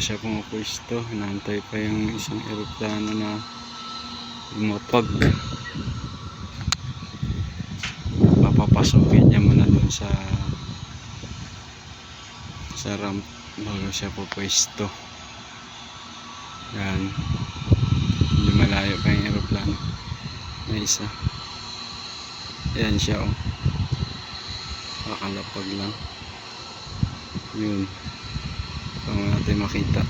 pa siya pumapwesto. Inaantay pa yung isang eroplano na lumapag. Papapasukin niya muna dun sa sa ramp bago siya pupwesto. Yan. Hindi malayo pa yung eroplano. May isa. Yan siya oh. Kakalapag lang. Yun. Ito natin makita.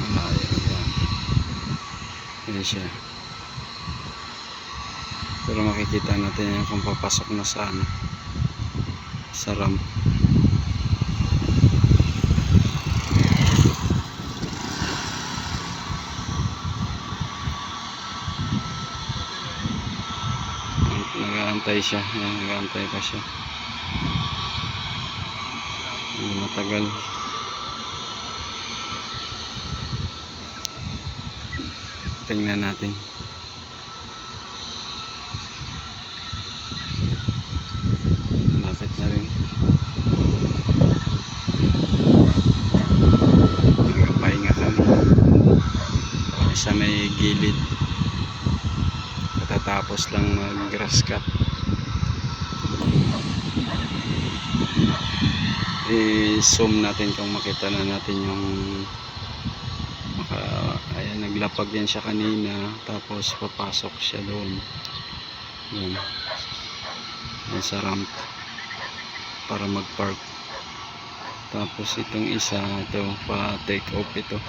Malayo yan. Yan siya. Pero makikita natin yan kung papasok na sa ano. Sa ramp. Nag-aantay siya. Yan, nag-aantay pa siya. Matagal. Tingnan natin. Lapit na rin. Nagpahinga kami. Sa may gilid. Katatapos lang mag-grass cut. I-zoom natin kung makita na natin yung maka, ayan, naglapag yan siya kanina tapos papasok siya doon. Yan yan sa ramp para mag park tapos itong isa ito pa take off ito.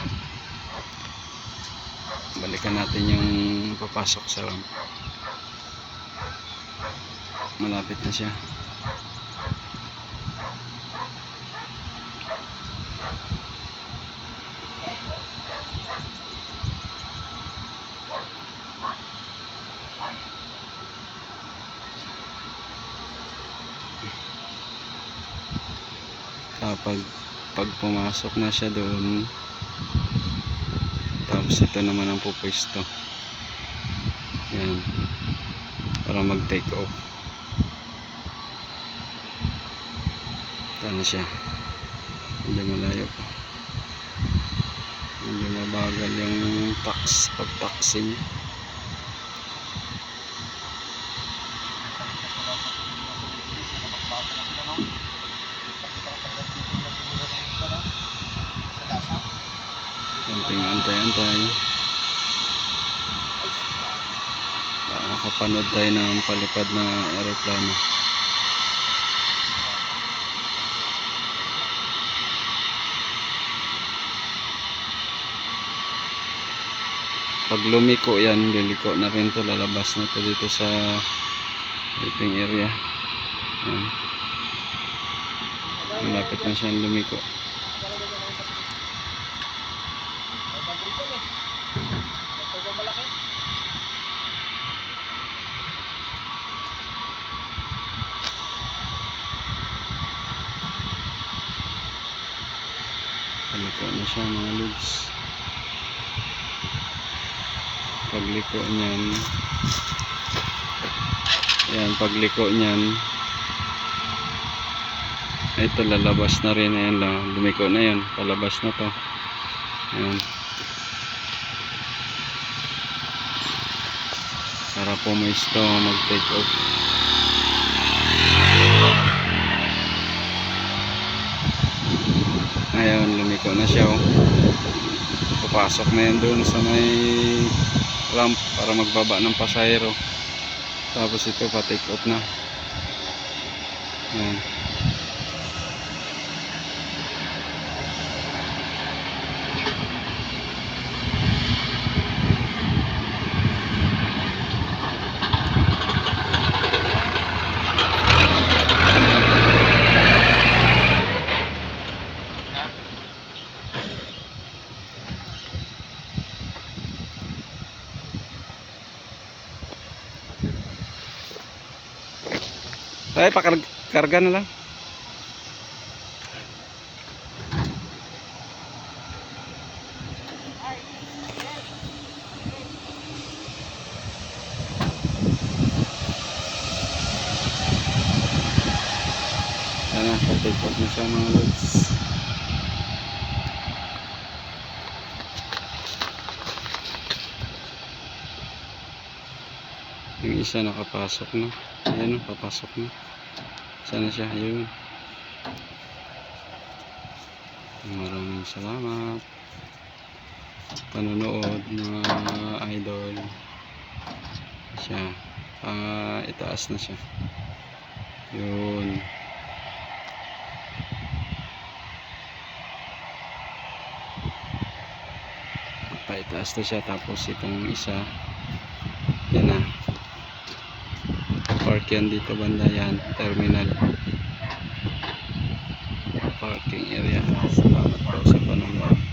Balikan natin yung papasok sa ramp. Malapit na siya kapag pag pumasok na siya doon tapos ito naman ang pupwesto. Yan. Para mag take off. Ito na siya hindi malayo. Pa hindi mabagal yung tax pag taxi niya konting antay-antay para makapanood tayo ng palipad na aeroplano pag lumiko yan liliko na rin to lalabas na to dito sa living area yan. malapit na siyang lumiko Paliko na siya mga lods. Pagliko niyan. Ayan, pagliko niyan. Ito lalabas na rin. Ayan lang. Lumiko na yan. Palabas na to. Ayan. Para pumisto mag-take off. Ayun, lumiko na siya oh. Papasok na yan doon sa may ramp para magbaba ng pasahero. Tapos ito pa take off na. Ayan. Ay, pakarga na lang. Yan na, take out na siya mga lods. Yung isa nakapasok na. Ayan papasok na. Sana siya, ayun. Maraming salamat. Panonood mga idol. Siya. Ah, itaas na siya. Yun. Paitaas na siya tapos itong isa yan na park yan dito banda yan. Terminal. Parking area. Salamat po sa panunod.